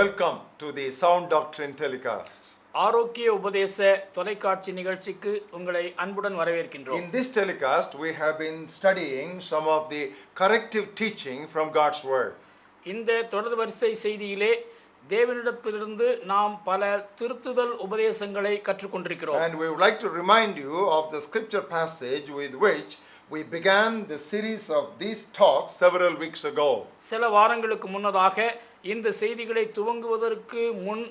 Welcome to the Sound Doctrine telecast. ஆரோக்கிய உபதேச தொலைக்காட்சி நிகழ்ச்சிக்கு உங்களை அன்புடன் வரவேற்கின்றோம் In this telecast, we have been studying some of the corrective teaching from God's Word. இந்த தொடர் வரிசை செய்தியிலே தேவனிடத்திலிருந்து நாம் பல திருத்துதல் உபதேசங்களை கற்றுக்கொண்டிருக்கிறோம் And we would like to remind you of the scripture passage with which we began the series of these talks several weeks ago. சில வாரங்களுக்கு முன்னதாக இந்த செய்திகளை துவங்குவதற்கு முன்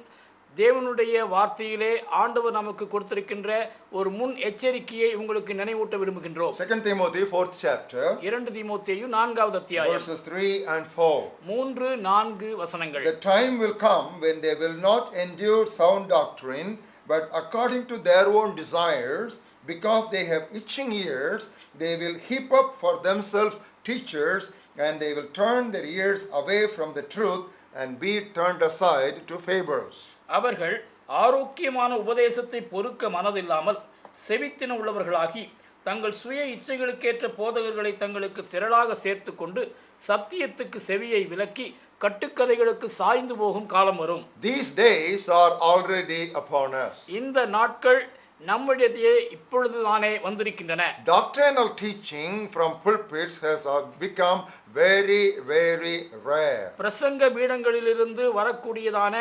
தேவனுடைய வார்த்தையிலே ஆண்டவர் நமக்கு கொடுத்திருக்கின்ற ஒரு முன் எச்சரிக்கையை உங்களுக்கு நினைவூட்ட விரும்புகின்றோம் 2 Timothy, 4th chapter, இரண்டு தீமோத்தேயு நான்காவது அத்தியாயம் verses 3 and 4. மூன்று நான்கு வசனங்கள் The time will come when they will not endure sound doctrine, but according to their own desires, because they have itching ears, they will heap up for themselves teachers, and they will turn their ears away from the truth and be turned aside to fables. அவர்கள் ஆரோக்கியமான உபதேசத்தை பொறுக்க மனதில்லாமல் செவித்தின உள்ளவர்களாகி தங்கள் சுய இச்சைகளுக்கேற்ற போதகர்களை தங்களுக்கு திரளாக சேர்த்து கொண்டு சத்தியத்துக்கு செவியை விலக்கி கட்டுக்கதைகளுக்கு சாய்ந்து போகும் காலம் வரும் These days are already upon us. இந்த நாட்கள் நம்மிடையே இப்பொழுதுதானே வந்திருக்கின்றன Doctrinal teaching from pulpits has uh, become very, very rare. பிரசங்க பீடங்களிலிருந்து வரக்கூடியதான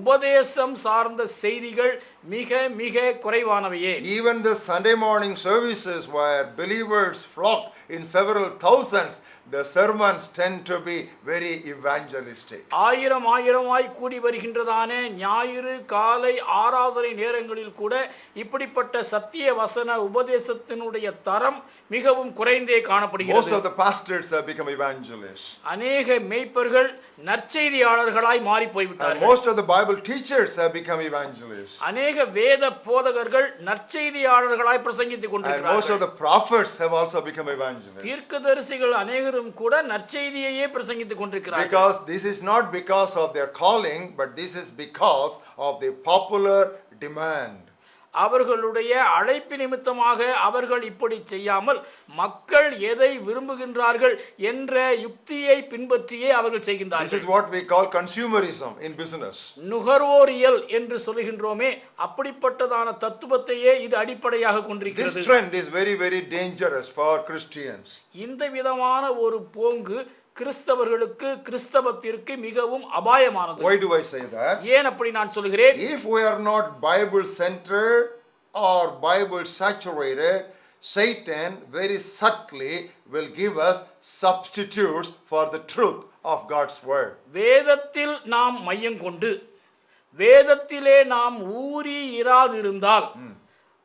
உபதேசம் சார்ந்த செய்திகள் மிக மிக குறைவானவையே Even the Sunday morning services where believers flock in several thousands, the sermons tend to be very evangelistic. ஆயிரம் ஆயிரமாய் கூடி வருகின்றதான ஞாயிறு காலை ஆராதனை நேரங்களில் கூட இப்படிப்பட்ட சத்திய வசன உபதேசத்தினுடைய தரம் மிகவும் குறைந்தே Most காணப்படுகிறது of the pastors have become evangelists. அநேக மேய்ப்பர்கள் நற்செய்தியாளர்களாய் மாறி போய்விட்டார்கள் most of the Bible teachers have become evangelists. அநேக வேத போதகர்கள் நற்செய்தியாளர்களாய் பிரசங்கித்துக் And most of கொண்டிருக்கிறார்கள் the prophets have also become evangelists. தீர்க்கதரிசிகள் அநேகரும் கூட நற்செய்தியையே பிரசங்கித்துக் கொண்டிருக்கிறார்கள் Because this is not because of their calling, but this is because of the popular demand. அவர்களுடைய அழைப்பு நிமித்தமாக அவர்கள் இப்படி செய்யாமல் மக்கள் எதை விரும்புகின்றார்கள் என்ற யுக்தியை பின்பற்றியே அவர்கள் This செய்கின்றார்கள் is what we call consumerism in business. நுகர்வோரியல் என்று சொல்லுகின்றோமே அப்படிப்பட்டதான தத்துவத்தையே இது அடிப்படையாக This கொண்டிருக்கிறது trend is very, very dangerous for Christians. இந்த விதமான ஒரு போங்கு கிறிஸ்தவர்களுக்கு கிறிஸ்தவத்திற்கு மிகவும் அபாயமானது Why do I say that? ஏன் அப்படி நான் சொல்கிறேன் If we are not Bible centered or Bible saturated, Satan very subtly will give us substitutes for the truth of God's word. வேதத்தில் நாம் மையம் கொண்டு வேதத்திலே நாம் ஊறி இராதிருந்தால்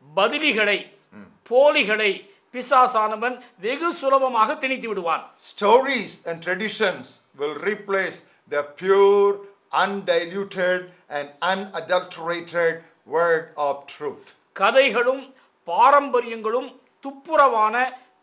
பதிலிகளை போலிகளை பிசாசானவன் வெகு சுலபமாக திணித்து விடுவான் Stories and traditions will replace the pure, undiluted, and unadulterated word of truth. கதைகளும் பாரம்பரியங்களும் துப்புரவான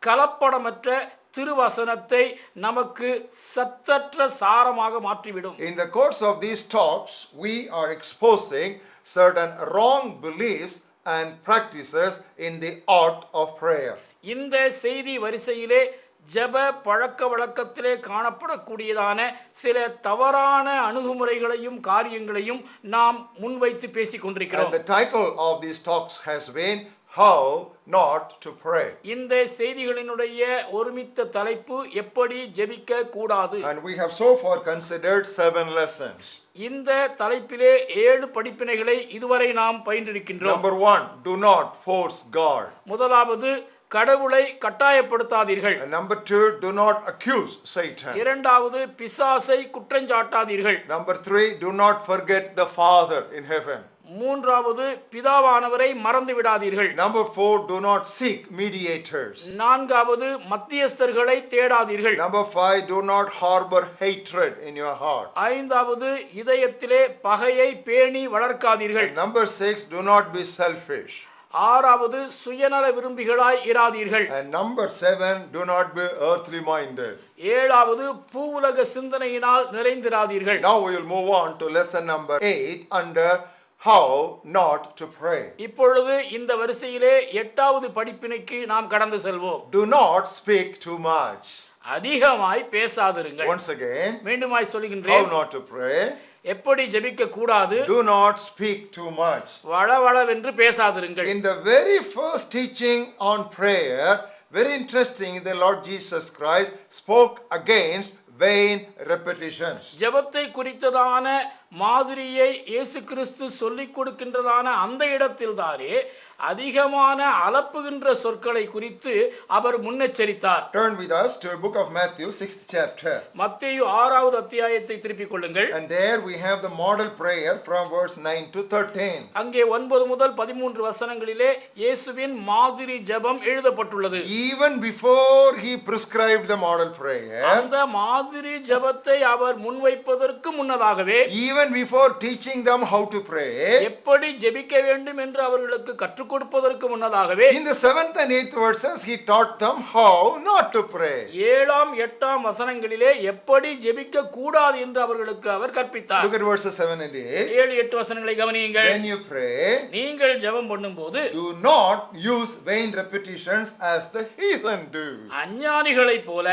கலப்படமற்ற திருவசனத்தை நமக்கு சத்தற்ற சாரமாக மாற்றிவிடும் In the course of these talks, we are exposing certain wrong beliefs and practices in the art of prayer. இந்த செய்தி வரிசையிலே ஜெப பழக்க வழக்கத்திலே காணப்படக்கூடியதான சில தவறான அணுகுமுறைகளையும் காரியங்களையும் நாம் முன்வைத்து பேசிக் கொண்டிருக்கிறோம் the title of these talks has been How Not to Pray. இந்த செய்திகளினுடைய ஒருமித்த தலைப்பு எப்படி ஜெபிக்க கூடாது And we have so far considered seven lessons. இந்த தலைப்பிலே ஏழு படிப்பினைகளை இதுவரை நாம் பயின்றிருக்கின்றோம் Number one, do not force God. முதலாவது கடவுளை கட்டாயப்படுத்தாதீர்கள் number two, do not accuse Satan. இரண்டாவது பிசாசை குற்றஞ்சாட்டாதீர்கள் Number three, do not forget the Father in heaven. மூன்றாவது பிதாவானவரை மறந்து விடாதீர்கள் Number four, do not seek mediators. நான்காவது மத்தியஸ்தர்களை தேடாதீர்கள் Number five, do not harbor hatred in your heart. ஐந்தாவது இதயத்திலே பகையை பேணி வளர்க்காதீர்கள் number six, do not be selfish. ஆறாவது சுயநல விரும்பிகளாய் இராதீர்கள் And number seven, do not be earthly minded. ஏழாவது பூவுலக சிந்தனையினால் நிறைந்திராதீர்கள் Now we will move on to lesson number eight under how not to pray. இப்பொழுது இந்த வரிசையிலே எட்டாவது படிப்பினைக்கு நாம் கடந்து செல்வோம் Do not speak too much. அதிகமாய் பேசாதிருங்கள் Once again, மீண்டுமாய் how சொல்லுகின்றேன் not to pray? எப்படி ஜெபிக்க கூடாது Do not speak too much. வளவளவென்று பேசாதிருங்கள் In the very first teaching on prayer, very interesting, the Lord Jesus Christ spoke against vain repetitions. ஜெபத்தை குறித்ததான மாதிரியை இயேசு கிறிஸ்து சொல்லிக் கொடுக்கின்றதான அந்த இடத்தில்தானே அதிகமான அலப்புகின்ற சொற்களை குறித்து அவர் முன்னெச்சரித்தார் Turn with us to a book of Matthew, 6th chapter. மத்தேயு ஆறாவது அத்தியாயத்தை திருப்பிக் கொள்ளுங்கள் And there we have the model prayer from verse 9 to 13. அங்கே ஒன்பது முதல் பதிமூன்று வசனங்களிலே இயேசுவின் மாதிரி ஜெபம் எழுதப்பட்டுள்ளது Even before he prescribed the model prayer, அந்த மாதிரி ஜெபத்தை அவர் முன்வைப்பதற்கு முன்னதாகவே even before teaching them how to pray, எப்படி ஜெபிக்க வேண்டும் என்று அவர்களுக்கு கற்றுக் கொடுப்பதற்கு முன்னதாகவே in the seventh and eighth verses, he taught them how not to pray. ஏழாம் எட்டாம் வசனங்களிலே எப்படி ஜெபிக்க கூடாது என்று அவர்களுக்கு அவர் கற்பித்தார் Look at verses 7 and 8. ஏழு எட்டு வசனங்களை கவனியுங்கள் When you pray, நீங்கள் ஜெபம் பண்ணும்போது do not use vain repetitions as the heathen do, அஞ்ஞானிகளைப் போல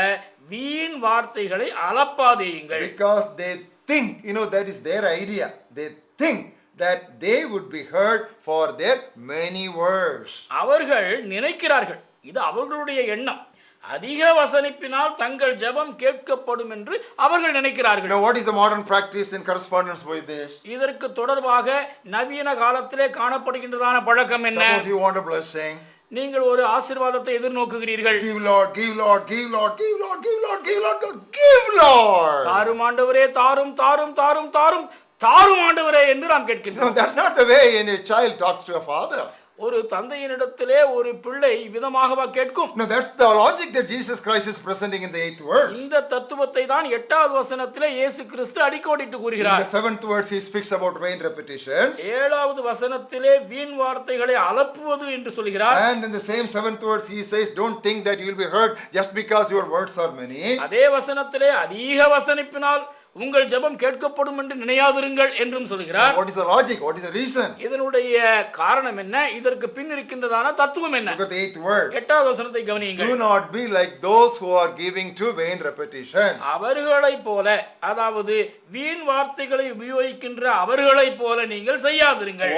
வீண் வார்த்தைகளை அளப்பாதேயுங்கள் because they think, you know, that is their idea. They think that they would be heard for their many words. அவர்கள் நினைக்கிறார்கள் இது அவர்களுடைய எண்ணம் அதிக வசனிப்பினால் தங்கள் ஜெபம் கேட்கப்படும் என்று அவர்கள் நினைக்கிறார்கள் know, what is the modern practice in correspondence with this? இதற்கு தொடர்பாக நவீன காலத்திலே காணப்படுகின்றதான பழக்கம் என்ன Suppose you want a blessing. நீங்கள் ஒரு ஆசீர்வாதத்தை எதிர்நோக்குகிறீர்கள் Give Lord, give Lord, give Lord, give Lord, give Lord, give Lord, give Lord. தாரும் ஆண்டவரே தாரும் தாரும் தாரும் தாரும் தாரும் ஆண்டவரே என்று நாம் கேட்கின்றோம் No, that's not the way any child talks to a father. ஒரு தந்தையினிடத்திலே ஒரு பிள்ளை விதமாகவா கேட்கும் No, that's the logic that Jesus Christ is presenting in the eighth verse. இந்த தத்துவத்தை தான் எட்டாவது வசனத்திலே இயேசு கிறிஸ்து அடிக்கோடிட்டு In கூறுகிறார் the seventh verse, he speaks about vain repetitions. ஏழாவது வசனத்திலே வீண் வார்த்தைகளை அலப்புவது என்று சொல்கிறார் And in the same seventh verse, he says, Don't think that you will be heard just because your words are many. அதே வசனத்திலே அதிக வசனிப்பினால் உங்கள் ஜெபம் கேட்கப்படும் என்று நினையாதிருங்கள் என்றும் சொல்கிறார் What is the logic? What is the reason? இதனுடைய காரணம் என்ன இதற்கு பின் இருக்கின்றதான தத்துவம் என்ன the eighth verse. எட்டாவது வசனத்தை கவனியுங்கள் Do not be like those who are giving to vain repetitions. அவர்களைப் போல அதாவது வீண் வார்த்தைகளை உபயோகிக்கின்ற அவர்களைப் போல நீங்கள் செய்யாதிருங்கள்?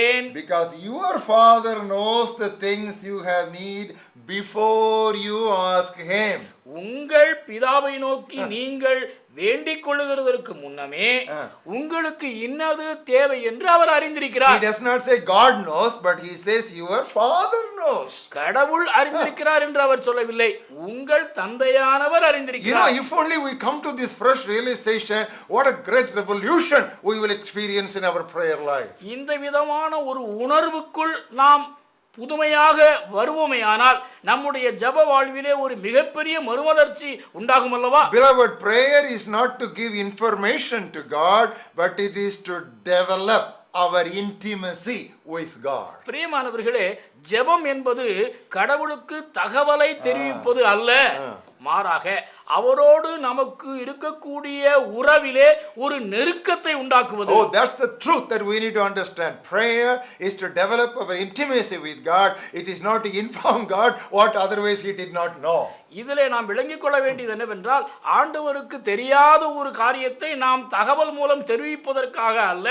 ஏன் Because your Father knows the things you have need before you ask Him. உங்கள் பிதாவை நோக்கி நீங்கள் வேண்டிக் கொள்ளுகிறதற்கு முன்னமே. உங்களுக்கு இன்னது தேவை என்று அவர் He அறிந்திருக்கிறார் does not say God knows, but He says your Father knows. கடவுள் அறிந்திருக்கிறார் என்று அவர் சொல்லவில்லை உங்கள் தந்தையானவர் You know, அறிந்திருக்கிறார் if only we come to this fresh realization, what a great revolution we will experience in our prayer life. இந்த விதமான ஒரு உணர்வுக்குள் நாம் புதுமையாக வருவோமேயானால் நம்முடைய ஜப வாழ்விலே ஒரு மிகப்பெரிய மறுமலர்ச்சி உண்டாகும் அல்லவா Beloved, prayer is not to give information to God, but it is to develop our intimacy with God. பிரியமானவர்களே ஜெபம் என்பது கடவுளுக்கு தகவலை தெரிவிப்பது அல்ல. மாறாக அவரோடு நமக்கு இருக்கக்கூடிய உறவிலே ஒரு நெருக்கத்தை உண்டாக்குவது Oh, that's the truth that we need to understand. Prayer is to develop our intimacy with God. It is not to inform God what otherwise He did not know. இதிலே நாம் விளங்கிக் கொள்ள வேண்டியது என்னவென்றால் ஆண்டவருக்கு தெரியாத ஒரு காரியத்தை நாம் தகவல் மூலம் தெரிவிப்பதற்காக அல்ல.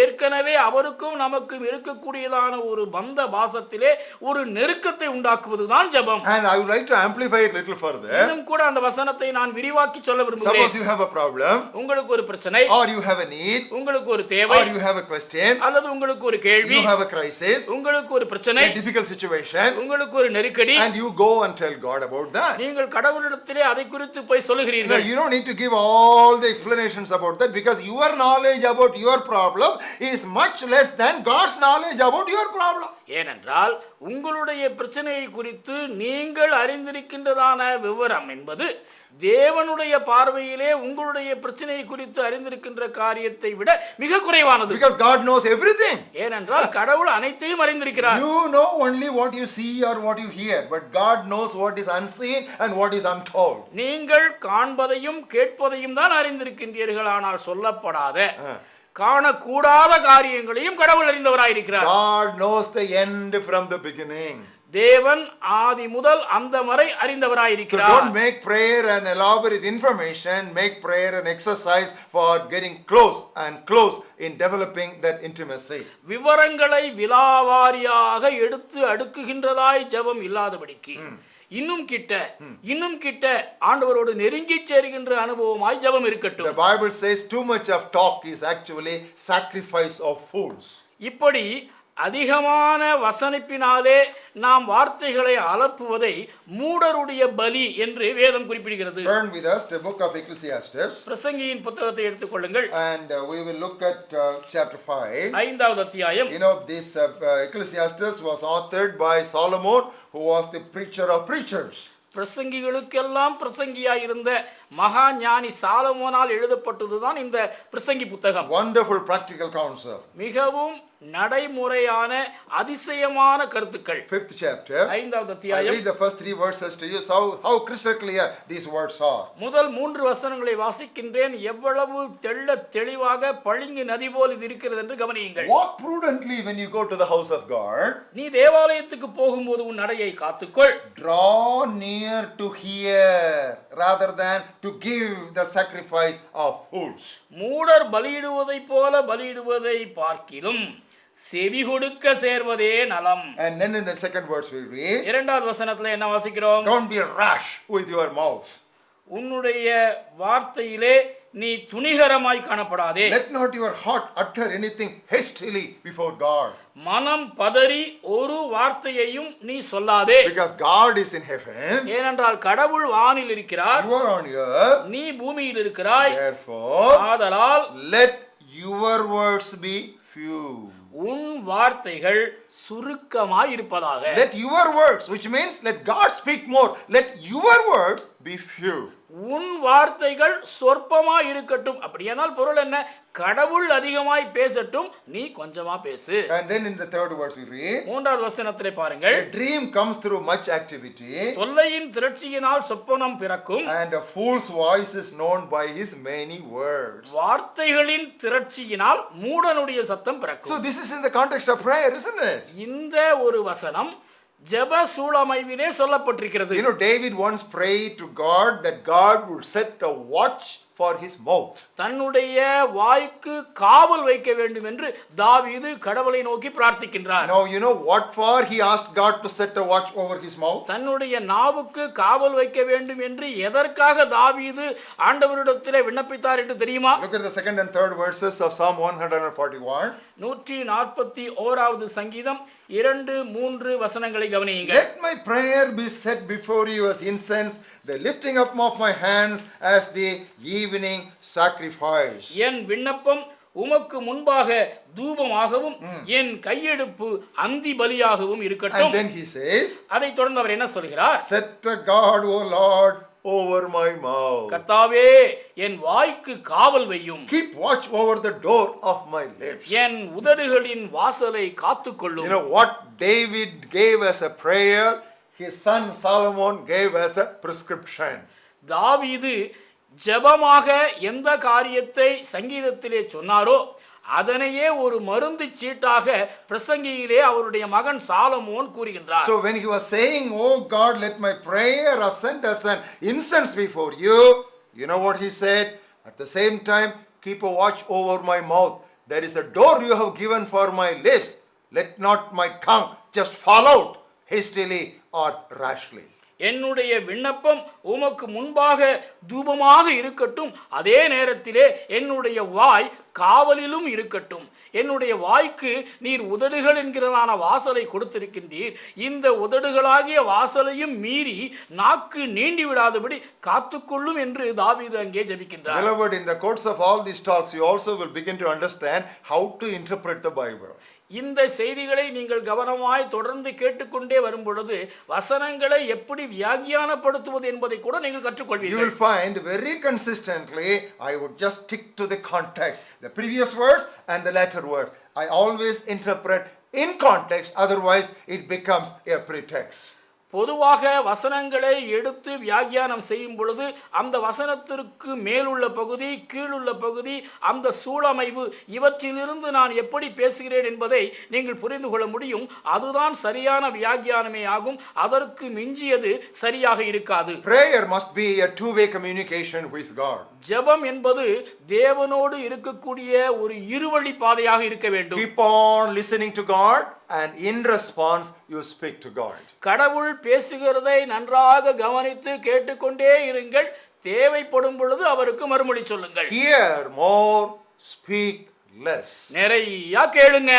ஏற்கனவே அவருக்கும் நமக்கும் இருக்கக்கூடியதான ஒரு பந்த பாசத்திலே ஒரு நெருக்கத்தை உண்டாக்குவதுதான் ஜெபம். And I would like to amplify it little further. இன்னும் கூட அந்த வசனத்தை நான் விரிவாக்கி சொல்ல Suppose விரும்புகிறேன் you have a problem, உங்களுக்கு ஒரு பிரச்சனை. Or you have a need, உங்களுக்கு ஒரு தேவை. Or you have a question, அல்லது உங்களுக்கு ஒரு கேள்வி. You have a crisis, உங்களுக்கு ஒரு பிரச்சனை. A difficult situation, உங்களுக்கு ஒரு நெருக்கடி. And you go and tell God about that. நீங்கள் கடவுளிடத்திலே அதை குறித்து போய் No, சொல்லுகிறீர்கள் you don't need to give all the explanations about that because your knowledge about your problem is much less than God's knowledge about your problem. ஏனென்றால் உங்களுடைய பிரச்சனையை குறித்து நீங்கள் அறிந்திருக்கின்றதான விவரம் என்பது தேவனுடைய பார்வையிலே உங்களுடைய பிரச்சனையை குறித்து அறிந்திருக்கின்ற காரியத்தை விட மிக குறைவானது Because God knows everything. ஏனென்றால் கடவுள் அனைத்தையும் அறிந்திருக்கிறார் You know only what you see or what you hear, but God knows what is unseen and what is untold. நீங்கள் காண்பதையும் கேட்பதையும் தான் அறிந்திருக்கின்றீர்கள் ஆனால் சொல்லப்படாத காணக்கூடாத காரியங்களையும் கடவுள் அறிந்தவராயிருக்கிறார் God knows the end from the beginning. தேவன் ஆதி முதல் அந்த வரை So அறிந்தவராயிருக்கிறார் don't make prayer an elaborate information, make prayer an exercise for getting close and close in developing that intimacy. விவரங்களை விலாவாரியாக எடுத்து அடுக்குகின்றதாய் ஜெபம் இல்லாதபடிக்கு இன்னும் கிட்ட இன்னும் கிட்ட ஆண்டவரோடு நெருங்கி சேருகின்ற அனுபவமாய் ஜெபம் The இருக்கட்டும் Bible says too much of talk is actually sacrifice of fools. இப்படி அதிகமான வசனிப்பினாலே நாம் வார்த்தைகளை அலப்புவதை மூடருடைய பலி என்று வேதம் குறிப்பிடுகிறது Turn with us the book of Ecclesiastes பிரசங்கியின் புத்தகத்தை எடுத்துக்கொள்ளுங்கள் and uh, we will look at uh, chapter 5. ஐந்தாவது அத்தியாயம் You know, this uh, uh, Ecclesiastes was authored by Solomon, who was the preacher of preachers. பிரசங்கிகளுக்கெல்லாம் பிரசங்கியாயிருந்த மகா ஞானி சாலமோனால் எழுதப்பட்டதுதான் இந்த பிரசங்கி புத்தகம் Wonderful practical counsel. மிகவும் நடைமுறையான அதிசயமான கருத்துக்கள் Fifth chapter. ஐந்தாவது அத்தியாயம் read the first three verses to you, how, how crystal clear these words are. முதல் மூன்று வசனங்களை வாசிக்கின்றேன் எவ்வளவு தெள்ள தெளிவாக பளிங்கு நதி போல் இது இருக்கிறது என்று கவனியுங்கள் Walk prudently when you go to the house of God. நீ தேவாலயத்துக்கு போகும்போது உன் நடையை காத்துக்கொள் Draw near to hear rather than to give the sacrifice of fools. மூடர் பலியிடுவதைப் போல பலியிடுவதை பார்க்கிலும் செவி கொடுக்க சேர்வதே நலம் And then in the second verse we read, இரண்டாவது வசனத்துல என்ன வாசிக்கிறோம் Don't be rash with your mouth. உன்னுடைய வார்த்தையிலே நீ துணிகரமாய் காணப்படாதே Let not your heart utter anything hastily before God. மனம் பதறி ஒரு வார்த்தையையும் நீ சொல்லாதே Because God is in heaven, ஏனென்றால் கடவுள் வானில் இருக்கிறார் you are on earth. நீ பூமியில் இருக்கிறாய் Therefore, ஆதலால் let your words be few. உன் வார்த்தைகள் சுருக்கமாய் இருப்பதாக Let your words, which means let God speak more, let your words be few. உன் வார்த்தைகள் சொற்பமாய் இருக்கட்டும் அப்படியானால் பொருள் என்ன? கடவுள் அதிகமாய் பேசட்டும் நீ கொஞ்சமா பேசு. And then in the third verse we read, மூன்றாவது வசனத்திலே பாருங்கள். A dream comes through much activity, தொல்லையின் திரட்சியினால் சொப்பனம் பிறக்கும். and a fool's voice is known by his many words. வார்த்தைகளின் திரட்சியினால் மூடனுடைய சத்தம் பிறக்கும். So this is in the context of prayer, isn't it? இந்த ஒரு வசனம் ஜெப சூழமைவிலே சொல்லப்பட்டிருக்கிறது You know, David once prayed to God that God would set a watch for his mouth. தன்னுடைய வாய்க்கு காவல் வைக்க வேண்டும் என்று தாவீது கடவுளை நோக்கி பிரார்த்திக்கின்றார் Now, you know what for he asked God to set a watch over his mouth? தன்னுடைய நாவுக்கு காவல் வைக்க வேண்டும் என்று எதற்காக தாவீது ஆண்டவரிடத்திலே விண்ணப்பித்தார் என்று தெரியுமா Look at the second and third verses of Psalm 141. நூற்றி நாற்பத்தி ஓராவது சங்கீதம் இரண்டு மூன்று வசனங்களை கவனியுங்கள் Let my prayer be set before you as incense, the lifting up of my hands as the evening sacrifice. என் விண்ணப்பம் உமக்கு முன்பாக தூபமாகவும் என் கையெடுப்பு அந்தி பலியாகவும் And இருக்கட்டும் then he says, அதைத் தொடர்ந்து அவர் என்ன சொல்கிறார் Set a guard, O Lord, over my mouth. கர்த்தாவே என் வாய்க்கு காவல் வையும் Keep watch over the door of my lips. என் உதடுகளின் வாசலை You காத்துக்கொள்ளும் know what David gave as a prayer, his son Solomon gave as a prescription. தாவீது ஜெபமாக எந்த காரியத்தை சங்கீதத்திலே சொன்னாரோ அதனையே ஒரு மருந்து சீட்டாக பிரசங்கியிலே அவருடைய மகன் சாலமோன் கூறுகின்றார் So when he was saying, Oh God, let my prayer ascend as an incense before you, you know what he said? At the same time, keep a watch over my mouth. There is a door you have given for my lips. Let not my tongue just fall out hastily or rashly. என்னுடைய விண்ணப்பம் உமக்கு முன்பாக தூபமாக இருக்கட்டும் அதே நேரத்திலே என்னுடைய வாய் காவலிலும் இருக்கட்டும் என்னுடைய வாய்க்கு நீர் உதடுகள் என்கிறதான வாசலை கொடுத்திருக்கின்றீர் இந்த உதடுகளாகிய வாசலையும் மீறி நாக்கு நீண்டி விடாதபடி காத்துக்கொள்ளும் என்று தாவீது அங்கே ஜெபிக்கின்றார் Beloved, in the course of all these talks, you also will begin to understand how to interpret the Bible. இந்த செய்திகளை நீங்கள் கவனமாய் தொடர்ந்து கேட்டுக்கொண்டே வரும் பொழுது வசனங்களை எப்படி வியாகியானப்படுத்துவது என்பதை கூட நீங்கள் கற்றுக்கொள்வீர்கள் You will find very consistently, I would just stick to the context, the previous words and the latter words. I always interpret in context, otherwise, it becomes a pretext. பொதுவாக வசனங்களை எடுத்து வியாக்கியானம் செய்யும் பொழுது அந்த வசனத்திற்கு மேலுள்ள பகுதி கீழுள்ள பகுதி அந்த சூழமைவு இவற்றிலிருந்து நான் எப்படி பேசுகிறேன் என்பதை நீங்கள் புரிந்து கொள்ள முடியும். அதுதான் சரியான வியாக்கியானமே ஆகும். அதற்கு மிஞ்சியது சரியாக இருக்காது. Prayer must be a two way communication with God. ஜெபம் என்பது தேவனோடு இருக்கக்கூடிய ஒரு இருவழி பாதையாக இருக்க வேண்டும். Keep on listening to God, and in response, you speak to God. கடவுள் பேசுகிறதை நன்றாக கவனித்து கேட்டுக்கொண்டே இருங்கள் தேவைப்படும் பொழுது அவருக்கு மறுமொழி சொல்லுங்கள் Hear more, speak less. நிறைய கேளுங்க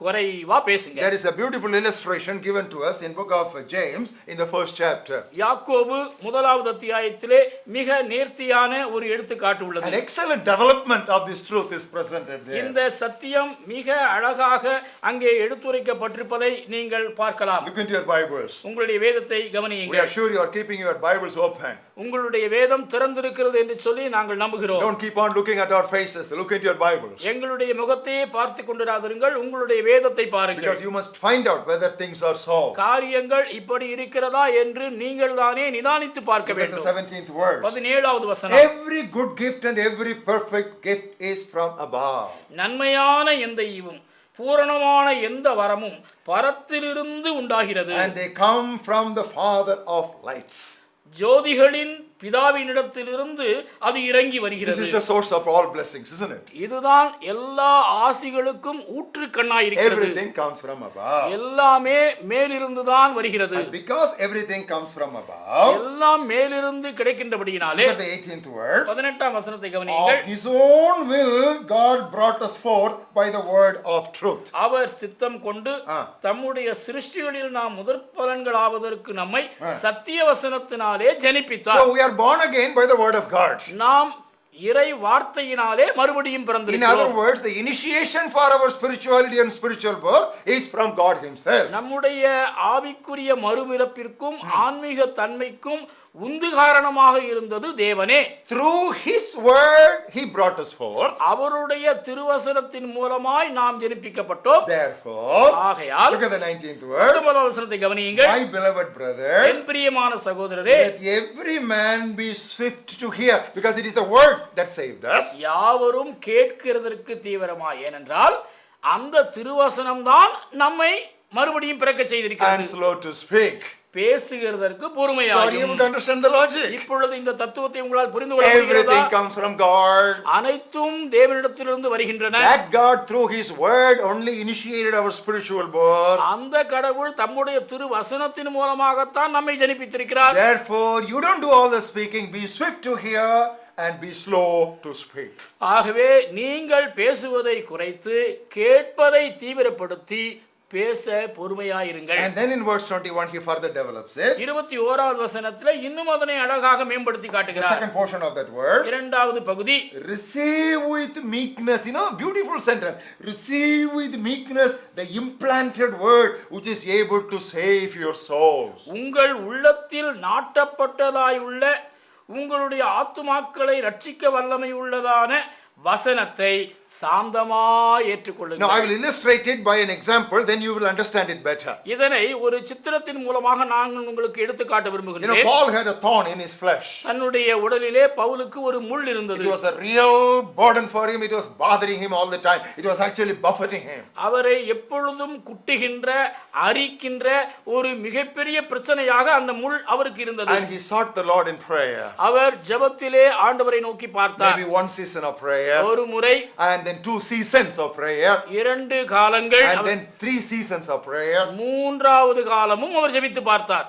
குறைவா பேசுங்க There is a beautiful illustration given to us in book of James in the first chapter. யாக்கோபு முதலாவது அத்தியாயத்திலே மிக நேர்த்தியான ஒரு எடுத்துக்காட்டு An உள்ளது excellent development of this truth is presented there. இந்த சத்தியம் மிக அழகாக அங்கே எடுத்துரைக்கப்பட்டிருப்பதை நீங்கள் பார்க்கலாம் Look into your Bibles. உங்களுடைய வேதத்தை We கவனியுங்கள் are sure you are keeping your Bibles open. உங்களுடைய வேதம் திறந்திருக்கிறது என்று சொல்லி நாங்கள் நம்புகிறோம் Don't keep on looking at our faces. Look into your Bibles. எங்களுடைய முகத்தையே பார்த்து கொண்டிராதிருங்கள் உங்களுடைய வேதத்தை பாருங்கள் Because you must find out whether things are so. காரியங்கள் இப்படி இருக்கிறதா என்று நீங்கள் தானே நிதானித்து பார்க்க the வேண்டும் 17th verse. பதினேழாவது வசனம் Every good gift and every perfect gift is from above. நன்மையான எந்த ஈவும் பூரணமான எந்த வரமும் பரத்திலிருந்து உண்டாகிறது And they come from the Father of lights. ஜோதிகளின் பிதாவினிடத்திலிருந்து அது இறங்கி This வருகிறது is the source of all blessings, isn't it? இதுதான் எல்லா ஆசிகளுக்கும் ஊற்று கண்ணாயிருக்கிறது Everything comes from above. எல்லாமே மேலிருந்து தான் வருகிறது And because everything comes from above, எல்லாம் மேலிருந்து கிடைக்கின்றபடியினாலே the 18th verse. பதினெட்டாம் வசனத்தை Of கவனியுங்கள் his own will, God brought us forth by the word of truth. அவர் சித்தம் கொண்டு. தம்முடைய சிருஷ்டிகளில் நாம் முதற் பலன்களாவதற்கு நம்மை. சத்திய வசனத்தினாலே ஜனிப்பித்தார் So we are born again by the word of God. நாம் இறை வார்த்தையினாலே மறுபடியும் In other பிறந்திருக்கிறோம் words, the initiation for our spirituality and spiritual birth is from God Himself. நம்முடைய ஆவிக்குரிய மறுபிறப்பிற்கும் ஆன்மீக தன்மைக்கும் உந்து காரணமாக இருந்தது தேவனே Through His word, He brought us forth. அவருடைய திருவசனத்தின் மூலமாய் நாம் ஜனிப்பிக்கப்பட்டோம் Therefore, ஆகையால் look at the 19th word. பத்தொன்பதாம் வசனத்தை கவனியுங்கள் My beloved brothers, என் பிரியமான சகோதரரே let every man be swift to hear, because it is the word that saved us. யாவரும் கேட்கிறதற்கு தீவிரமா ஏனென்றால் அந்த திருவசனம்தான் நம்மை மறுபடியும் பிறக்க And செய்திருக்கிறது slow to speak. பேசுகிறதற்கு பொறுமையாகும் to understand the logic? இப்பொழுது இந்த தத்துவத்தை உங்களால் புரிந்து கொள்ள முடிகிறதா Everything comes from God. அனைத்தும் தேவனிடத்திலிருந்து வருகின்றன That God, through His word, only initiated our spiritual birth. அந்த கடவுள் தம்முடைய திரு வசனத்தின் மூலமாகத்தான் நம்மை ஜனிப்பித்திருக்கிறார் Therefore, you don't do all the speaking. Be swift to hear and be slow to speak. ஆகவே நீங்கள் பேசுவதை குறைத்து கேட்பதை தீவிரப்படுத்தி பேச பொறுமையாயிருங்கள் And then in verse 21, he further develops it. இருபத்தி ஓராவது வசனத்துல இன்னும் அதனை அழகாக மேம்படுத்தி The காட்டுகிறார் second portion of that verse. இரண்டாவது பகுதி Receive with meekness. You know, beautiful sentence. Receive with meekness the implanted word which is able to save your souls. உங்கள் உள்ளத்தில் நாட்டப்பட்டதாய் உள்ள உங்களுடைய ஆத்துமாக்களை ரட்சிக்க வல்லமை உள்ளதான வசனத்தை சாந்தமா Now, I ஏற்றுக்கொள்ளுங்கள் will illustrate it by an example, then you will understand it better. இதனை ஒரு சித்திரத்தின் மூலமாக நான் உங்களுக்கு எடுத்து காட்ட You know, விரும்புகிறேன் Paul had a thorn in his flesh. தன்னுடைய உடலிலே பவுலுக்கு ஒரு முள் It இருந்தது was a real burden for him. It was bothering him all the time. It was actually buffeting him. அவரை எப்பொழுதும் குட்டுகின்ற அரிக்கின்ற ஒரு மிகப்பெரிய பிரச்சனையாக அந்த முள் அவருக்கு இருந்தது And he sought the Lord in prayer. அவர் ஜெபத்திலே ஆண்டவரை நோக்கி பார்த்தார் Maybe one season of prayer, ஒரு முறை and then two seasons of prayer, இரண்டு காலங்கள் and then three seasons of prayer. மூன்றாவது காலமும் அவர் ஜெபித்து பார்த்தார்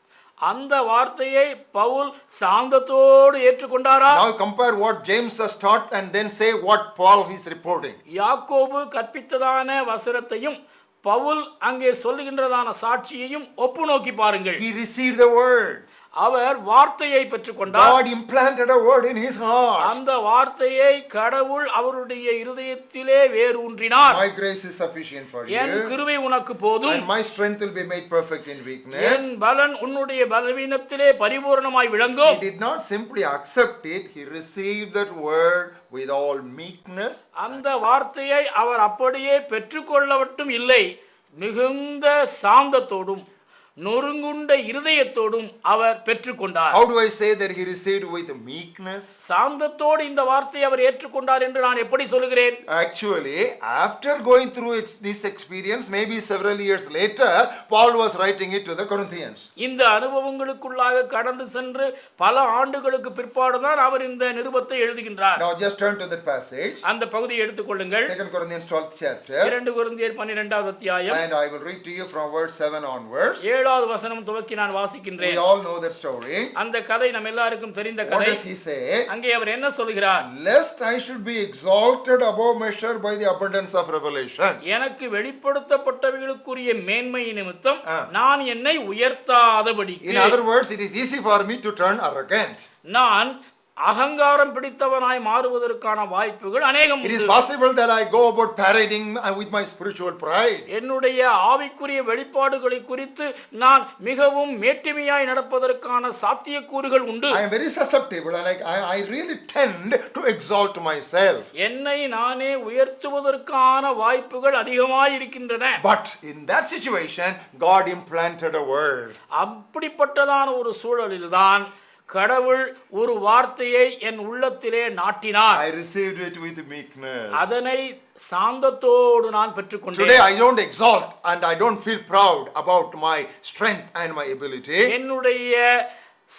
அந்த வார்த்தையை பவுல் சாந்தத்தோடு ஏற்றுக்கொண்டாரா Now compare what James has taught and then say what Paul is reporting. யாக்கோபு கற்பித்ததான வசனத்தையும் பவுல் அங்கே சொல்லுகின்றதான சாட்சியையும் ஒப்பு நோக்கி பாருங்கள் He received the word. அவர் வார்த்தையை பெற்றுக்கொண்டார் God implanted a word in his heart. அந்த வார்த்தையை கடவுள் அவருடைய இருதயத்திலே வேரூன்றினார் My grace is sufficient for N you. கிருபை உனக்கு போதும் And my strength will be made perfect in weakness. என் பலன் உன்னுடைய பலவீனத்திலே பரிபூரணமாய் He விளங்கும் did not simply accept it, he received that word with all meekness. அந்த வார்த்தையை அவர் அப்படியே பெற்றுக்கொள்ளவட்டும் இல்லை மிகுந்த சாந்தத்தோடும் நொறுங்குண்ட இருதயத்தோடும் அவர் பெற்றுக்கொண்டார் How do I say that he received with meekness? சாந்தத்தோடு இந்த வார்த்தையை அவர் ஏற்றுக்கொண்டார் என்று நான் எப்படி சொல்லுகிறேன் Actually, after going through ex- this experience, maybe several years later, Paul was writing it to the Corinthians. இந்த அனுபவங்களுக்குள்ளாக கடந்து சென்று பல ஆண்டுகளுக்கு பிற்பாடுதான் அவர் இந்த நிருபத்தை எழுதுகின்றார் Now just turn to that passage, அந்த பகுதியை எடுத்துக்கொள்ளுங்கள் 2 Corinthians 12th chapter, இரண்டு குருந்தியர் பன்னிரெண்டாவது அத்தியாயம் and I will read to you from verse 7 onwards. ஏழாவது வசனம் துவக்கி நான் We வாசிக்கின்றேன் all know that story. அந்த கதை நம்ம எல்லாருக்கும் தெரிந்த What கதை does he say? அங்கே அவர் என்ன சொல்கிறார் Lest I should be exalted above measure by the abundance of revelations. எனக்கு வெளிப்படுத்தப்பட்டவைகளுக்குரிய மேன்மை நிமித்தம். நான் என்னை உயர்த்தாதபடிக்கு In other words, it is easy for me to turn arrogant. நான் அகங்காரம் பிடித்தவனாய் மாறுவதற்கான வாய்ப்புகள் அநேகம் It is possible that I go about parading with my spiritual pride. என்னுடைய ஆவிக்குரிய வெளிப்பாடுகளை குறித்து நான் மிகவும் மேட்டிமையாய் நடப்பதற்கான சாத்தியக்கூறுகள் உண்டு I am very susceptible and I, I, I really tend to exalt myself. என்னை நானே உயர்த்துவதற்கான வாய்ப்புகள் அதிகமாய் இருக்கின்றன But in that situation, God implanted a word. அப்படிப்பட்டதான ஒரு சூழலில்தான் கடவுள் ஒரு வார்த்தையை என் உள்ளத்திலே நாட்டினார் I received it with meekness. அதனை சாந்தத்தோடு நான் Today பெற்றுக்கொண்டேன் I don't exalt and I don't feel proud about my strength and my ability. என்னுடைய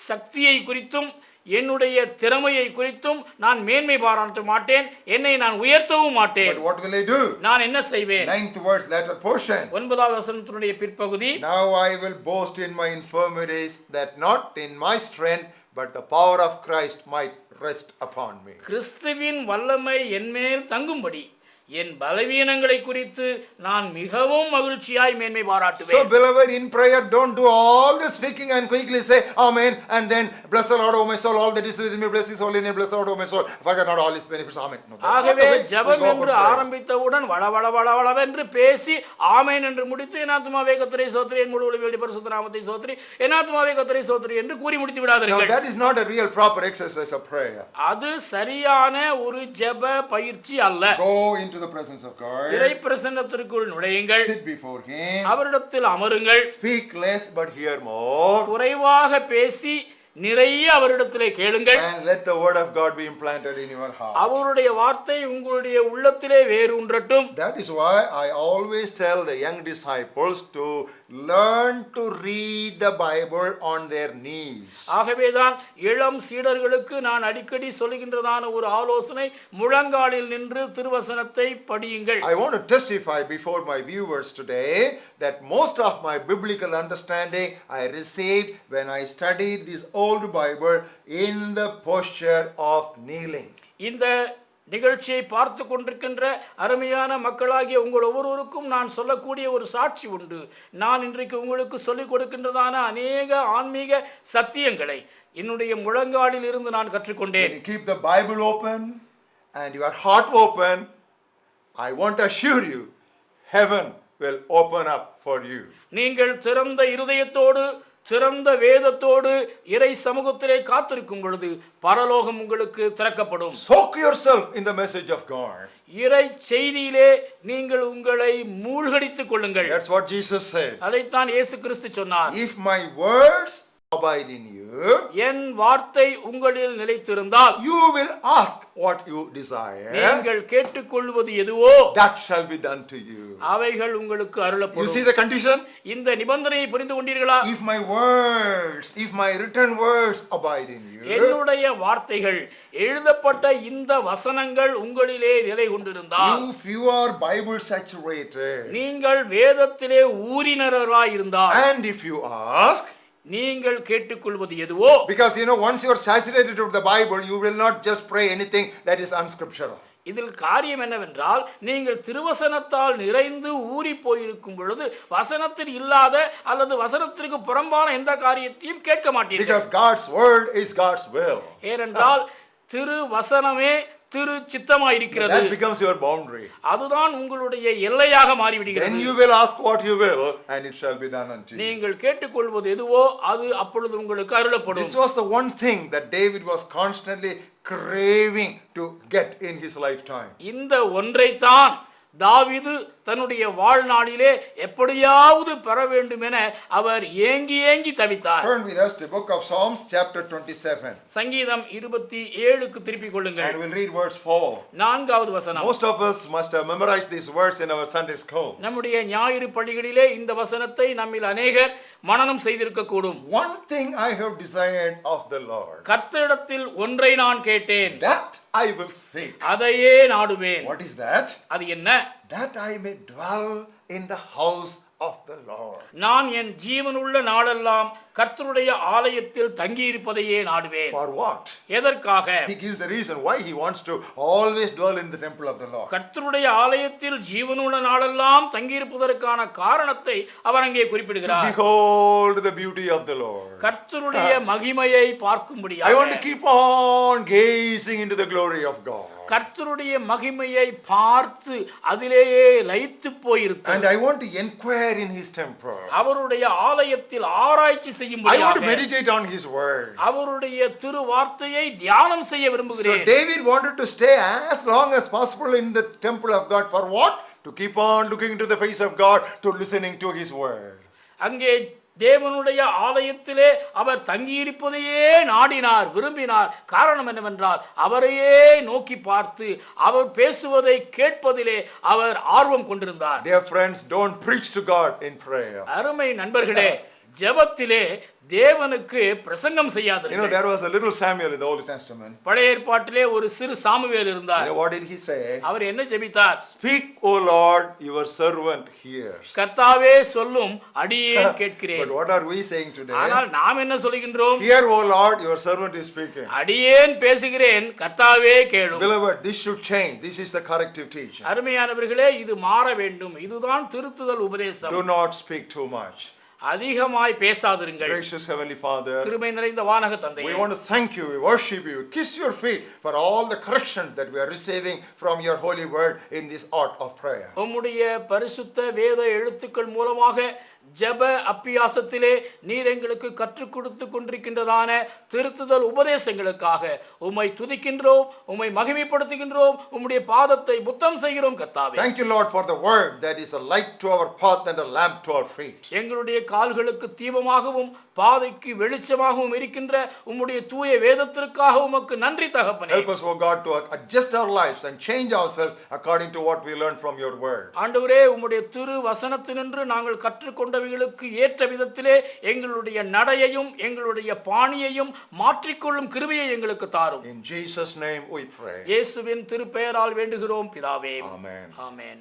சக்தியை குறித்தும் என்னுடைய திறமையை குறித்தும் நான் மேன்மை பாராட்ட மாட்டேன் என்னை நான் உயர்த்தவும் மாட்டேன் But what will I do? நான் என்ன செய்வேன் Ninth verse, latter portion. ஒன்பதாவது வசனத்தினுடைய பிற்பகுதி Now I will boast in my infirmities, that not in my strength, but the power of Christ might rest upon me. கிறிஸ்துவின் வல்லமை என்மேல் தங்கும்படி என் பலவீனங்களை குறித்து நான் மிகவும் மகிழ்ச்சியாய் மேன்மை So, பாராட்டுவேன் beloved, in prayer, don't do all the speaking and quickly say Amen, and then bless the Lord, O my soul, all that is within me, bless His holy name, bless the Lord, O my soul. Forget not all His benefits. Amen. No, ஆகவே ஜெபம் என்று. ஆரம்பித்தவுடன் வள வள வள வளவென்று பேசி ஆமேன் என்று முடித்து என் ஆத்மாவே கத்தரை சோத்ரி என் முழு வெளி பரிசுத்த நாமத்தை சோத்ரி என் ஆத்மாவே கத்தரை சோத்ரி என்று கூறி முடித்து விடாதீர்கள் that is not a real proper exercise of prayer. அது சரியான ஒரு ஜெப பயிற்சி அல்ல Go into the presence of God, இறை பிரசன்னத்திற்குள் நுழையுங்கள் sit before Him, அவரிடத்தில் அமருங்கள் speak less but hear more, குறைவாக பேசி நிறைய அவரிடத்திலே கேளுங்கள் and let the word of God be implanted in your heart. அவருடைய வார்த்தை உங்களுடைய உள்ளத்திலே வேரூன்றட்டும் That is why I always tell the young disciples to learn to read the Bible on their knees. ஆகவேதான் இளம் சீடர்களுக்கு நான் அடிக்கடி சொல்லுகின்றதான ஒரு ஆலோசனை முழங்காலில் நின்று திருவசனத்தை படியுங்கள் I want to testify before my viewers today that most of my biblical understanding I received when I studied this old Bible in the posture of kneeling. இந்த நிகழ்ச்சியை பார்த்து கொண்டிருக்கின்ற அருமையான மக்களாகிய உங்கள் ஒவ்வொருவருக்கும் நான் சொல்லக்கூடிய ஒரு சாட்சி உண்டு நான் இன்றைக்கு உங்களுக்கு சொல்லிக் கொடுக்கின்றதான அநேக ஆன்மீக சத்தியங்களை என்னுடைய முழங்காலில் இருந்து நான் கற்றுக்கொண்டேன் the Bible open and your heart open, I want to assure you, heaven will open up for you. நீங்கள் திறந்த இருதயத்தோடு திறந்த வேதத்தோடு இறை சமூகத்திலே காத்திருக்கும் பொழுது பரலோகம் உங்களுக்கு திறக்கப்படும் Soak yourself in the message of God. இறை செய்தியிலே நீங்கள் உங்களை மூழ்கடித்துக் கொள்ளுங்கள் That's what Jesus said. அதைத்தான் இயேசு கிறிஸ்து சொன்னார் If my words abide in you, என் வார்த்தை உங்களில் நிலைத்திருந்தால் you will ask what you desire. நீங்கள் கேட்டுக்கொள்வது எதுவோ That shall be done to you. அவைகள் உங்களுக்கு You see அருளப்படும் the condition? இந்த நிபந்தனையை புரிந்து கொண்டீர்களா If my words, if my written words abide in you, என்னுடைய வார்த்தைகள் எழுதப்பட்ட இந்த வசனங்கள் உங்களிலே நிலை கொண்டிருந்தால் if you are Bible saturated, நீங்கள் வேதத்திலே ஊறினராய் இருந்தால் and if you ask, நீங்கள் கேட்டுக்கொள்வது எதுவோ because you know, once you are saturated with the Bible, you will not just pray anything that is unscriptural. இதில் காரியம் என்னவென்றால் நீங்கள் திருவசனத்தால் நிறைந்து ஊறி போயிருக்கும் பொழுது வசனத்தில் இல்லாத அல்லது வசனத்திற்கு புறம்பான எந்த காரியத்தையும் கேட்க மாட்டீர்கள் Because God's word is God's will. ஏனென்றால் திரு வசனமே திரு சித்தமாயிருக்கிறது That becomes your boundary. அதுதான் உங்களுடைய எல்லையாக Then மாறிவிடுகிறது you will ask what you will, and it shall be done unto you. நீங்கள் கேட்டுக்கொள்வது எதுவோ அது அப்பொழுது உங்களுக்கு அருளப்படும் This was the one thing that David was constantly craving to get in his lifetime. இந்த ஒன்றைத்தான் தாவீது தன்னுடைய வாழ்நாளிலே எப்படியாவது பெற வேண்டும் என அவர் ஏங்கி ஏங்கி தவித்தார் Turn with us to book of Psalms, chapter 27, சங்கீதம் இருபத்தி ஏழுக்கு திருப்பிக் கொள்ளுங்கள் and we'll read verse 4. நான்காவது வசனம் Most of us must have memorized these words in our Sunday school. நம்முடைய ஞாயிறு பள்ளிகளிலே இந்த வசனத்தை நம்மில் அநேகர் மனனம் செய்திருக்கக்கூடும் One thing I have desired of the Lord, கர்த்தரிடத்தில் ஒன்றை நான் கேட்டேன் that I will seek. அதையே நாடுவேன் What is that? அது என்ன That I may dwell in the house of the Lord. நான் என் ஜீவனுள்ள நாளெல்லாம் கர்த்தருடைய ஆலயத்தில் தங்கியிருப்பதையே நாடுவேன் For what? எதற்காக He gives the reason why he wants to always dwell in the temple of the Lord. கர்த்தருடைய ஆலயத்தில் ஜீவனுள்ள நாளெல்லாம் தங்கியிருப்பதற்கான காரணத்தை அவர் அங்கே குறிப்பிடுகிறார் Behold the beauty of the Lord. கர்த்தருடைய மகிமையை I want to பார்க்கும்படியாக keep on gazing into the glory of God. கர்த்தருடைய மகிமையை பார்த்து அதிலேயே லயித்து And போயிருத்தல் I want to inquire in his temple. அவருடைய ஆலயத்தில் ஆராய்ச்சி I want to செய்யும்படியாக meditate on his word. அவருடைய திரு வார்த்தையை தியானம் செய்ய So விரும்புகிறேன் David wanted to stay as long as possible in the temple of God. For what? To keep on looking into the face of God, to listening to his word. அங்கே தேவனுடைய ஆலயத்திலே அவர் தங்கியிருப்பதையே நாடினார் விரும்பினார் காரணம் என்னவென்றால் அவரையே நோக்கி பார்த்து அவர் பேசுவதை கேட்பதிலே அவர் ஆர்வம் கொண்டிருந்தார் Dear friends, don't preach to God in prayer. அருமை நண்பர்களே ஜெபத்திலே தேவனுக்கு பிரசங்கம் You know, செய்யாதீர்கள் there was a little Samuel in the Old Testament. பழைய ஏற்பாட்டிலே ஒரு சிறு சாமுவேல் இருந்தார் what did he say? அவர் என்ன ஜெபித்தார் Speak, O Lord, your servant hears. கர்த்தாவே சொல்லும் அடியேன் கேட்கிறேன் But what are we saying today? ஆனால் நாம் என்ன சொல்கின்றோம் Hear, O Lord, your servant is speaking. அடியேன் பேசுகிறேன் கர்த்தாவே கேளும் Beloved, this should change. This is the corrective teaching. அருமையானவர்களே இது மாற வேண்டும் இதுதான் திருத்துதல் உபதேசம் Do not speak too much. அதிகமாய் பேசாதிருங்கள் Gracious Heavenly Father, கிருபை நிறைந்த வானக we தந்தையே want to thank you, we worship you, kiss your feet for all the corrections that we are receiving from your holy word in this art of prayer. உம்முடைய பரிசுத்த வேத எழுத்துக்கள் மூலமாக ஜெப அப்பியாசத்திலே நீர் எங்களுக்கு கற்றுக் கொடுத்து கொண்டிருக்கின்றதான திருத்துதல் உபதேசங்களுக்காக உம்மை துதிக்கின்றோம் உம்மை மகிமைப்படுத்துகின்றோம் உம்முடைய பாதத்தை புத்தம் செய்கிறோம் கர்த்தாவே Thank you, Lord, for the word that is a light to our path and a lamp to our feet. எங்களுடைய கால்களுக்கு தீபமாகவும் பாதைக்கு வெளிச்சமாகவும் இருக்கின்ற உம்முடைய தூய வேதத்திற்காக உமக்கு நன்றி தகப்பனே Help us, O God, to adjust our lives and change ourselves according to what we learned from your word. ஆண்டவரே உம்முடைய திரு வசனத்தினின்று நாங்கள் கற்றுக்கொண்டவைகளுக்கு ஏற்ற விதத்திலே எங்களுடைய நடையையும் எங்களுடைய பாணியையும் மாற்றிக்கொள்ளும் கிருபையை எங்களுக்கு தாரும் In Jesus' name we pray. இயேசுவின் திருப்பெயரால் வேண்டுகிறோம் பிதாவே Amen. ஆமென்